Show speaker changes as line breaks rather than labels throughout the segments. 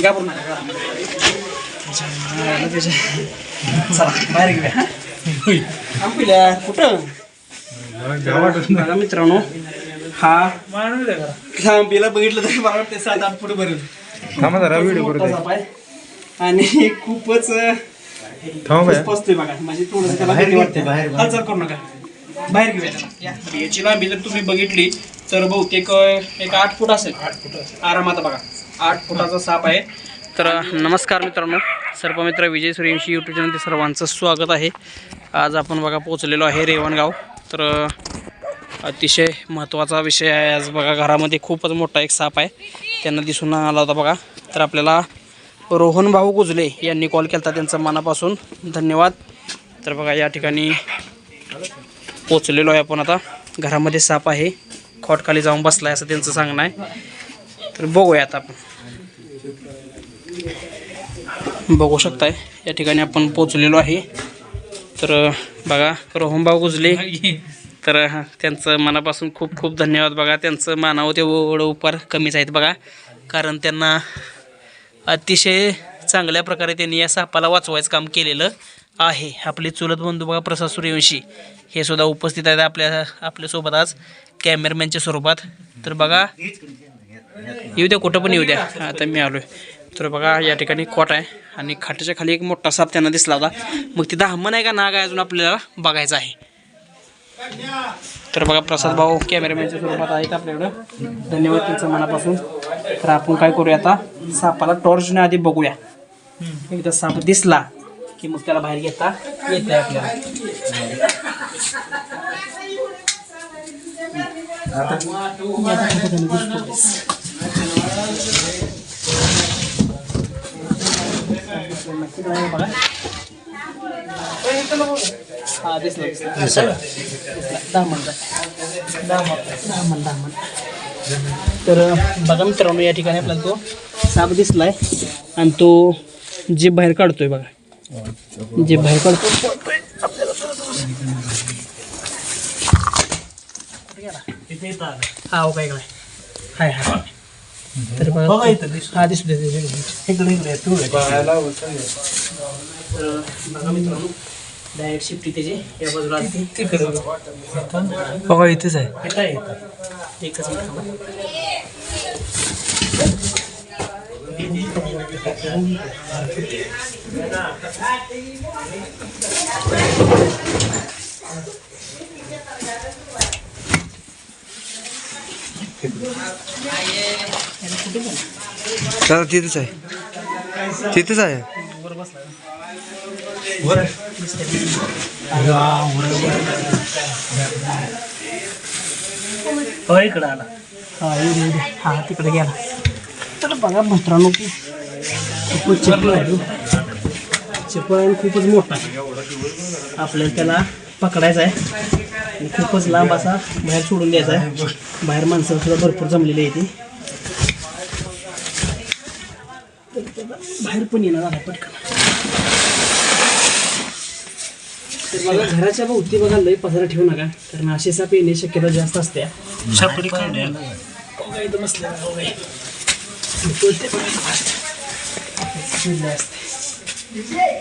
घाबरू नका चला बाहेर घेऊया? थांबूया. कुठं? बघा मित्रांनो हा थांबीला बघितलं तरी मला वाटतं सात आठ फूट भरेल. आणि खूपच पसतोय बघा. म्हणजे थोडंसं त्याला भीती वाटते. हालचाल करू नका. बाहेर घेऊया. याची लांबी जर तुम्ही बघितली तर बहुतेक एक आठ फूट असेल. आठ फूट आरामात बघा. आठ फुटाचा साप आहे. तर नमस्कार मित्रांनो. सर्पमित्र विजय सूर्यवंशी यूट्यूब चॅनल सर्वांचं स्वागत आहे. आज आपण बघा पोचलेलो आहे रेवणगाव. तर अतिशय महत्त्वाचा विषय आहे. आज बघा घरामध्ये खूपच मोठा एक साप आहे. त्यांना दिसून आला होता बघा. तर आपल्याला रोहन भाऊ गुजले यांनी कॉल केला त्यांचं मनापासून. धन्यवाद. तर बघा या ठिकाणी पोचलेलो आहे आपण आता. घरामध्ये साप आहे. खोटखाली जाऊन बसला आहे असं त्यांचं सांगणं आहे. तर बघूया आता आपण. बघू शकताय. या ठिकाणी आपण पोचलेलो आहे. तर बघा रोहन भाऊ गुजले. तर त्यांचं मनापासून खूप खूप धन्यवाद. बघा त्यांचं मानावं तेवढं उपकार कमीच आहेत बघा. कारण त्यांना अतिशय चांगल्या प्रकारे त्यांनी या सापाला वाचवायचं काम केलेलं आहे. आपले चुलत बंधू बघा प्रसाद सूर्यवंशी. हे सुद्धा उपस्थित आहेत आपल्या आपल्यासोबत आज. कॅमेरामॅनच्या स्वरूपात. तर बघा येऊ द्या कुठं पण येऊ द्या. आता मी आलो आहे तर बघा या ठिकाणी खोट आहे आणि खाटाच्या खाली एक मोठा साप त्यांना दिसला होता. मग ती दामन आहे का नाग आहे अजून आपल्याला बघायचं आहे. तर बघा प्रसाद भाऊ कॅमेरामॅनच्या स्वरूपात आहेत आपल्याकडं. धन्यवाद त्यांचं मनापासून. तर आपण काय करूया आता? सापाला टॉर्चने आधी बघूया. एकदा साप दिसला की मग त्याला बाहेर घेता येत आहे आपल्याला तर बघा मित्रांनो या तो साप दिसलाय तो जीभ बाहेर काढतोय बघा जीभ बाहेर काढतो पळतोय. आपल्याला हा हो काय हाय हाय तर बघा हा दिसू दे दिसू दे. इकडे इकडे मित्रांनो डायरेक्ट शिफ्टी त्याची या बाजूला असते तिकडे
बघा इथेच आहे
येत आहे एकच मिनिट
दादा तिथेच आहे. तिथेच आहे?
वर बसला हो इकडं आला. हा. हा तिकडे गेला. तर बघा मित्रांनो की खूपच चपळ आहे. चपळ आहे आणि खूपच मोठा आहे. आपल्याला त्याला पकडायचा आहे. आणि खूपच लांब असा बाहेर सोडून द्यायचा आहे. बाहेर माणसं सुद्धा भरपूर जमलेली आहे ती बाहेर पण येणार आहे पटकन. तर बघा घराच्या भोवती बघा लय पसारा ठेवू नका कारण असे साप येण्याची शक्यता जास्त असते.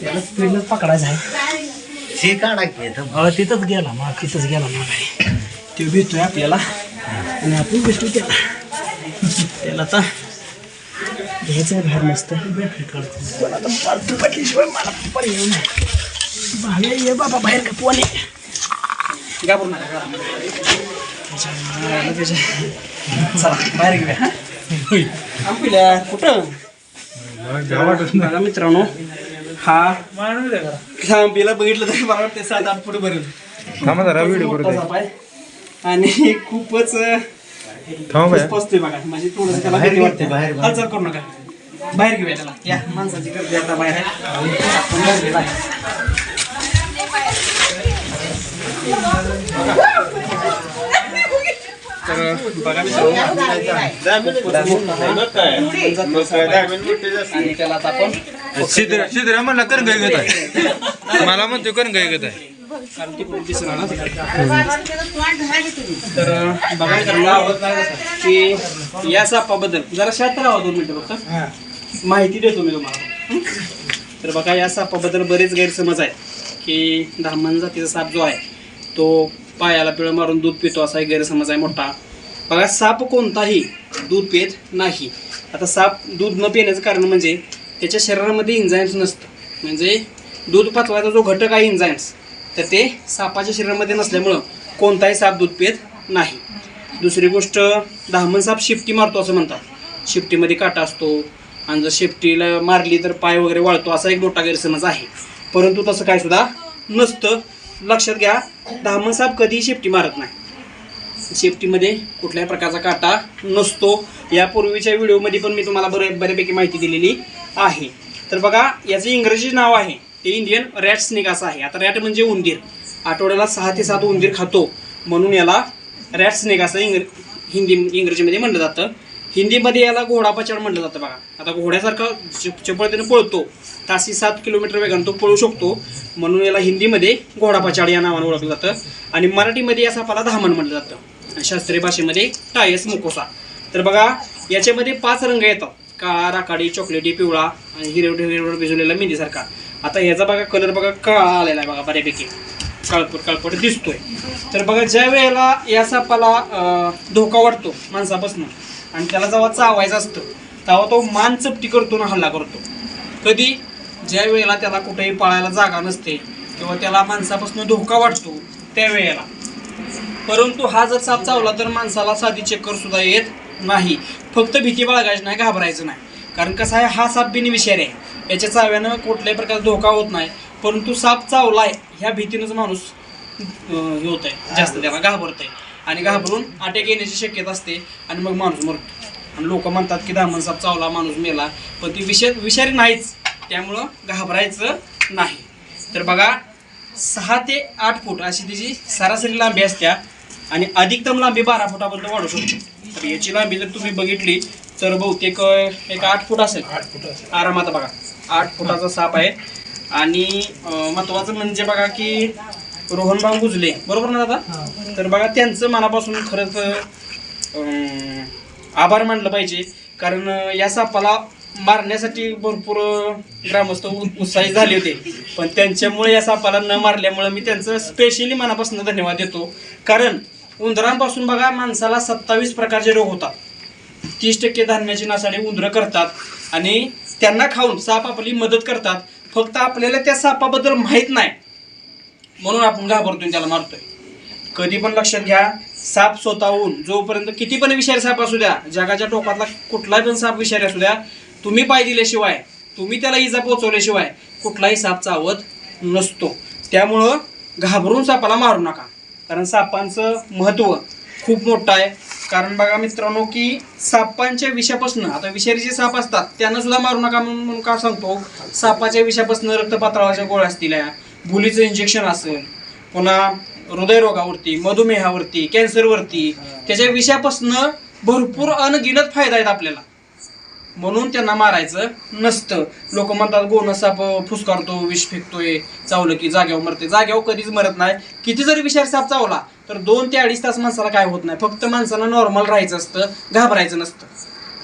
त्याला स्पीडनं पकडायचं आहे.
हे काढा
तिथंच गेला मग तिथंच गेला मग तो भेटतोय आपल्याला. आणि आपण भेटतो त्याला. त्याला आता घ्यायचं आहे बाहेर मस्त. पण आता फालतू पटल्याशिवाय मला पर्याय नाही. भाव्या ये बाबा बाहेर का पोने घाबरू नका घाबरू नका. त्याच्या- चला बाहेर घेऊया हा? कुठं? बघा मित्रांनो. हा. लांबीला बघितलं तरी मला वाटतं सात आठ फूट भरेल.
थांबा जरा व्हिडिओ करू
मोठा साप आहे. आणि खूपच अं,
थांबा
पसतोय बघा. म्हणजे थोडंसं त्याला
बाहेर
भीती वाटते.
बाहेर, बाहेर.
हालचाल करू नका. बाहेर घेऊया त्याला. या माणसाची गर्दी आता बाहेर आहे. आपण बाहेर गेला तर बघा त्याला आता आपण
शिद्र शिद्र म्हणला करण गाय घेत आहे मला म्हणतो करण गाय घेत आहे.
कारण तिकडून दिसणार ना तर बघा मित्रांनो की या सापाबद्दल जरा शांत राहा दोन मिनिटं फक्त माहिती देतो मी तुम्हाला? तर बघा या सापाबद्दल बरेच गैरसमज आहेत की धामण जातीचा साप जो आहे तो पायाला पिळं मारून दूध पितो असा एक गैरसमज आहे मोठा. बघा साप कोणताही दूध पित नाही. आता साप दूध न पिण्याचं कारण म्हणजे त्याच्या शरीरामध्ये इंजायम्स नसतं. म्हणजे दूध पाचवायचा जो घटक आहे इंजायम्स तर ते सापाच्या शरीरामध्ये नसल्यामुळं कोणताही साप दूध पित नाही. दुसरी गोष्ट दहामन साप शिफ्टी मारतो असं म्हणतात. शिफ्टीमध्ये काटा असतो. आणि जर शेफ्टीला मारली तर पाय वगैरे वाळतो असा एक मोठा गैरसमज आहे. परंतु तसं काय सुद्धा नसतं. लक्षात घ्या धामण साप कधीही शेफ्टी मारत नाही. शेफ्टीमध्ये कुठल्याही प्रकारचा काटा नसतो. यापूर्वीच्या व्हिडिओमध्ये पण मी तुम्हाला बरे बऱ्यापैकी माहिती दिलेली आहे. तर बघा याचं इंग्रजी नाव आहे. ते इंडियन रॅट स्नेक असं आहे. आता रॅट म्हणजे उंदीर. आठवड्याला सहा ते सात उंदीर खातो. म्हणून याला रॅट स्नेक असं इंग्र हिंदी इंग्रजीमध्ये म्हणलं जातं. हिंदीमध्ये याला घोडा पचाड म्हटलं जातं बघा. आता घोड्यासारखा चप- चपळतेने पळतो ताशी सात किलोमीटर वेगाने तो पळू शकतो. म्हणून याला हिंदीमध्ये घोडा पचाड या नावाने ओळखलं जातं. आणि मराठीमध्ये या सापाला धामण म्हटलं जातं. शास्त्रीय भाषेमध्ये टायस मुकोसा. तर बघा याच्यामध्ये पाच रंग येतात. काळा राखाडी चॉकलेटी पिवळा आणि हिरवट हिरवट भिजवलेला मेंदीसारखा आता ह्याचा बघा कलर बघा काळा आलेला आहे बघा बऱ्यापैकी. काळपट काळपट दिसतोय. तर बघा ज्या वेळेला या सापाला धोका वाटतो माणसापासून आणि त्याला जेव्हा चावायचं असतं तेव्हा तो मान चपटी करतो ना हल्ला करतो. कधी? ज्या वेळेला त्याला कुठेही पळायला जागा नसते किंवा त्याला माणसापासून धोका वाटतो त्यावेळेला. परंतु हा जर साप चावला तर माणसाला साधी चक्कर सुद्धा येत नाही. फक्त भीती बाळगायची नाही घाबरायचं नाही. कारण कसं आहे हा साप बिनविषारी आहे. याच्या चाव्यानं कुठल्याही प्रकारचा धोका होत नाही. परंतु साप चावलाय ह्या भीतीनंच माणूस हे होत आहे जास्त त्याला घाबरत आहे आणि घाबरून अटॅक येण्याची शक्यता असते आणि मग माणूस मरतो. आणि लोक म्हणतात की दामन साप चावला माणूस मेला पण ती विषय विषारी नाहीच. त्यामुळं घाबरायचं नाही. तर बघा सहा ते आठ फूट अशी तिची सरासरी लांबी असत्या आणि अधिकतम लांबी बारा फुटापर्यंत वाढू शकते. तर याची लांबी जर तुम्ही बघितली तर बहुतेक एक आठ फूट असेल. आरामात बघा. आठ फुटाचा साप आहे. आणि अं, महत्वाचं म्हणजे बघा की रोहनभाऊ गुजले बरोबर ना दादा? तर बघा त्यांचं मनापासून खरंच आभार मानलं पाहिजे. कारण या सापाला मारण्यासाठी भरपूर ग्रामस्थ उ- उत्साही झाले होते. पण त्यांच्यामुळे या सापाला न मारल्यामुळे मी त्यांचं स्पेशली मनापासून धन्यवाद देतो. कारण उंदरांपासून बघा माणसाला सत्तावीस प्रकारचे रोग होतात. तीस टक्के धान्याची नासाडी उंदरं करतात. आणि त्यांना खाऊन साप आपली मदत करतात. फक्त आपल्याला त्या सापाबद्दल माहीत नाही. म्हणून आपण घाबरतोय त्याला मारतोय. कधी पण लक्षात घ्या साप स्वतःहून जोपर्यंत किती पण विषारी साप असू द्या जगाच्या टोकातला कुठलाही पण साप विषारी असू द्या तुम्ही पाय दिल्याशिवाय तुम्ही त्याला इजा पोचवल्याशिवाय कुठलाही साप चावत नसतो. त्यामुळं घाबरून सापाला मारू नका. कारण सापांचं महत्त्व खूप मोठं आहे. कारण बघा मित्रांनो की सापांच्या विषापासून आता विषारी जे साप असतात त्यांना सुद्धा मारू नका म्हणून म्हणून का सांगतो? सापाच्या विषापासून रक्तपात्रावाच्या गोळ्या असतील या, इंजेक्शन असेल पुन्हा हृदयरोगावरती मधुमेहावरती कॅन्सरवरती त्याच्या विषयापासून भरपूर अनगिनत फायदा आहेत आपल्याला. म्हणून त्यांना मारायचं नसतं. लोक म्हणतात गोण साप फुसकारतो विष फेकतोय चावलं की जाग्यावर मरते. जाग्यावर कधीच मरत नाही. किती जरी विषारी साप चावला तर दोन ते अडीच तास माणसाला काय होत नाही. फक्त माणसाला नॉर्मल राहायचं असतं घाबरायचं नसतं.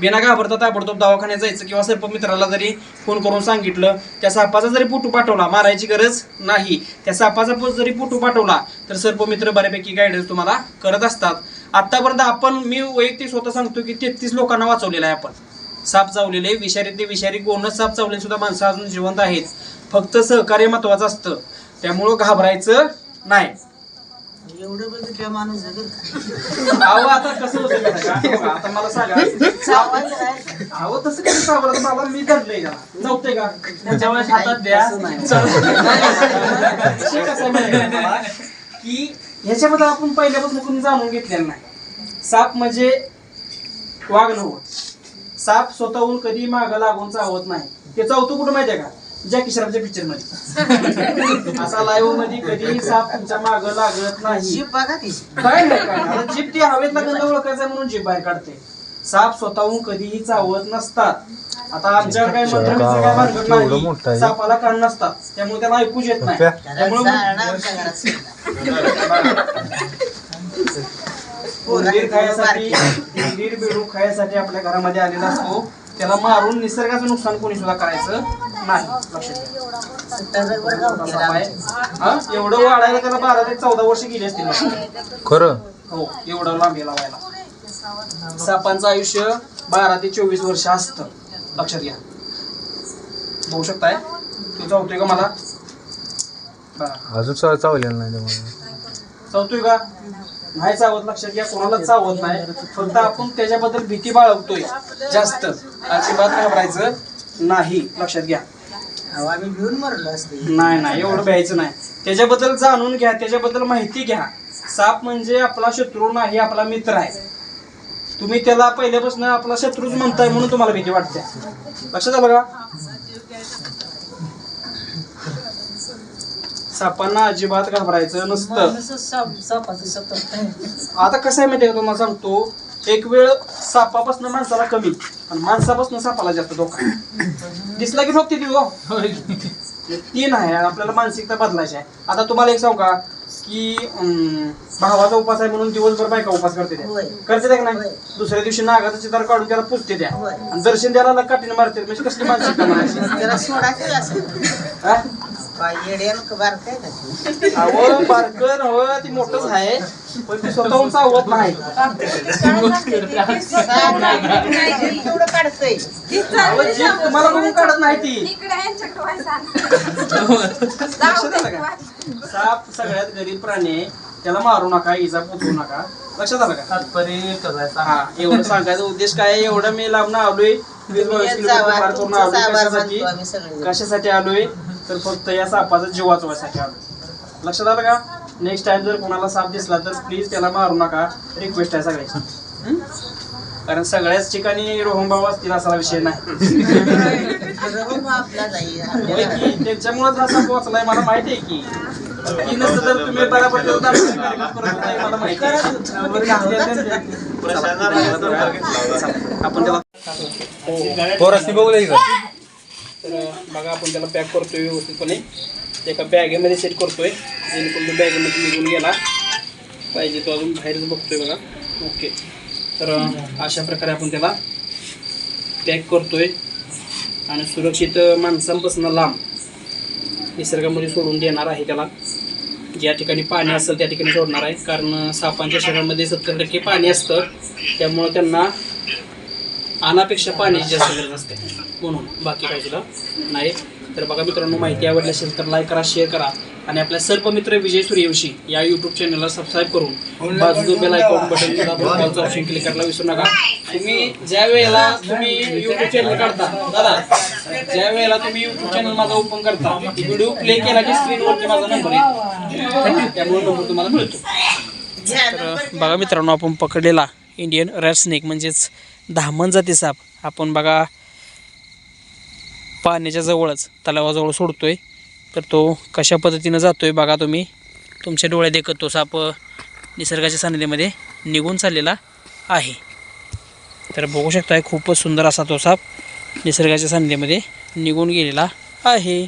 बिना घाबरता ताबडतोब दवाखान्यात जायचं किंवा सर्पमित्राला जरी फोन करून सांगितलं त्या सापाचा जरी फोटो पाठवला मारायची गरज नाही. त्या सापाचा प- जरी फोटो पाठवला तर सर्पमित्र बऱ्यापैकी गायडन्स तुम्हाला करत असतात. आत्तापर्यंत आपण मी वैयक्तिक स्वतः सांगतो की तेहतीस लोकांना वाचवलेलं आहे आपण. साप चावलेले विषारी ते विषारी गोणच साप चावले सुद्धा माणसं अजून जिवंत आहेत. फक्त सहकार्य महत्वाचं असतं. त्यामुळं घाबरायचं नाही.
एवढं बघितलं माणूस?
अहो आता कसं होतं माहिती आहे का? बघा, आता मला सांगा.
चावायचं आहे.
अहो तसं कसं सावरत बाबा मी धरलंय का? नव्हते का? त्यांच्या वेळेस हातात द्या.
नाही.
विषय कसा आहे माहिती आहे का? ह्याच्यामध्ये आपण पहिल्यापासून कोणी जाणून घेतलेलं नाही. साप म्हणजे वाघ नव्हत साप स्वतःहून कधी माग लागून चावत नाही. ते चावतो कुठं माहितीये का? जॅकी श्रॉफच्या पिक्चरमध्ये. असा लाईव्हमध्ये कधी साप तुमच्या माग लागत नाही.
बघा ती.
काय नाही काय जीभ ती हवेतला गंध ओळखायचा म्हणून जीभ बाहेर काढते. साप स्वतःहून कधीही चावत नसतात. आता आमच्याकडे काय मंत्र काय भानगड नाही. सापाला कान नसतात. त्यामुळे त्याला ऐकूच येत नाही. त्यामुळे खायसाठी आपल्या घरामध्ये आलेला असतो. त्याला मारून निसर्गाचं नुकसान कोणी सुद्धा करायचं नाही. लक्षात. हा? एवढं वाढायला त्याला बारा ते चौदा वर्ष गेली असतील.
खरं?
हो एवढं लांबी लावायला. सापांचं आयुष्य बारा ते चोवीस वर्ष असतं. लक्षात घ्या. बघू शकताय? तू चावतोय का मला?
अजून चावलेलं नाही
चावतोय का? नाही चावत लक्षात घ्या कोणाला चावत नाही. फक्त आपण त्याच्याबद्दल भीती बाळगतोय. जास्त. अजिबात घाबरायचं नाही. लक्षात घ्या. नाही नाही. एवढं भ्यायचं नाही. त्याच्याबद्दल जाणून घ्या. त्याच्याबद्दल माहिती घ्या. साप म्हणजे आपला शत्रू नाही आपला मित्र आहे. तुम्ही त्याला पहिल्यापासून आपला शत्रूच म्हणताय म्हणून तुम्हाला भीती वाटते. लक्षात आलं का? सापांना अजिबात घाबरायचं नसतं.
सापाचं सतत
आता कसं आहे माहिती का तुम्हाला सांगतो? एक वेळ सापापासून माणसाला कमी आणि माणसापासून सापाला जास्त धोका. दिसला की फक्त ती हो? तीन आहे आपल्याला मानसिकता बदलायची आहे. आता तुम्हाला एक सांगू का? की अं, भावाचा उपास आहे म्हणून दिवसभर बायका उपास करते त्या. करते त्या का नाही. दुसऱ्या दिवशी नागाचं चितार काढून त्याला पुजते त्या. दर्शन द्यायला काठीने मारते. म्हणजे कसली मानसिकता म्हणायची? हा?
ते?
मोठच आहे पण ती स्वतःहून चावत नाही तुम्हाला बघून काढत नाही ती साप सगळ्यात गरीब प्राणी आहे त्याला मारू नका इजा पोचवू नका. लक्षात आलं का? हा एवढं सांगायचा उद्देश काय आहे? एवढं मी लांब आलोय. वीस बावीस
येत
किलोमीटर
जावा,
पार करून
तुमचा
आलोय कशासाठी?
मानतो आम्ही सगळे.
कशासाठी आलोय? तर फक्त या सापाचा जीव वाचवायसाठी आलोय. लक्षात आलं का? नेक्स्ट टाइम जर कोणाला साप दिसला तर प्लीज त्याला मारू नका. रिक्वेस्ट आहे सगळ्याची. हं? कारण सगळ्याच ठिकाणी रोहनभाव असतील असा विषय नाही.
आपला
होय की? त्याच्यामुळेच हा साप वाचलाय मला माहिती आहे की. की नसतं तर तुम्ही बराबर कार्यक्रम करत मला माहिती आहे. आपण त्याला
पोरासनी बघू
तर बघा आपण त्याला पॅक करतोय व्यवस्थितपणे. एका बॅगेमध्ये सेट करतोय. जेणेकरून तो बॅगेमध्ये निघून गेला. पाहिजे तो अजून बाहेरच बघतोय बघा. ओके. तर अशा प्रकारे आपण त्याला पॅक करतोय. आणि सुरक्षित माणसांपासून लांब निसर्गामध्ये सोडून देणार आहे त्याला. ज्या ठिकाणी पाणी असेल त्या ठिकाणी सोडणार आहे. कारण सापांच्या शरीरामध्ये सत्तर टक्के पाणी असतं. त्यामुळं त्यांना अनापेक्षा पाण्याची जास्त गरज असते. म्हणून बाकी काही सुद्धा नाही. तर बघा मित्रांनो माहिती आवडली असेल तर लाईक करा शेअर करा. आणि आपल्या सर्व मित्र विजय सूर्यवंशी या युट्यूब चॅनलला सबस्क्राईब करून बाजू बेल आयकॉन बटन दाबून ऑप्शन क्लिक करायला विसरू नका. तुम्ही ज्या वेळेला तुम्ही युट्यूब चॅनल काढता दादा ज्या वेळेला तुम्ही युट्यूब चॅनल माझा ओपन करता व्हिडिओ प्ले केला की स्क्रीनवरती माझा नंबर येतो. त्यामुळे नंबर तुम्हाला मिळतो तर बघा मित्रांनो आपण पकडलेला इंडियन रॅट स्नेक म्हणजेच धामण जाती साप. आपण बघा पाण्याच्या जवळच तलावाजवळ सोडतोय. तर तो कशा पद्धतीनं जातोय बघा तुम्ही. तुमच्या डोळ्यात देखत तो साप निसर्गाच्या सानिध्यामध्ये निघून चाललेला आहे. तर बघू शकताय खूपच सुंदर असा तो साप निसर्गाच्या सानिध्यामध्ये निघून गेलेला आहे.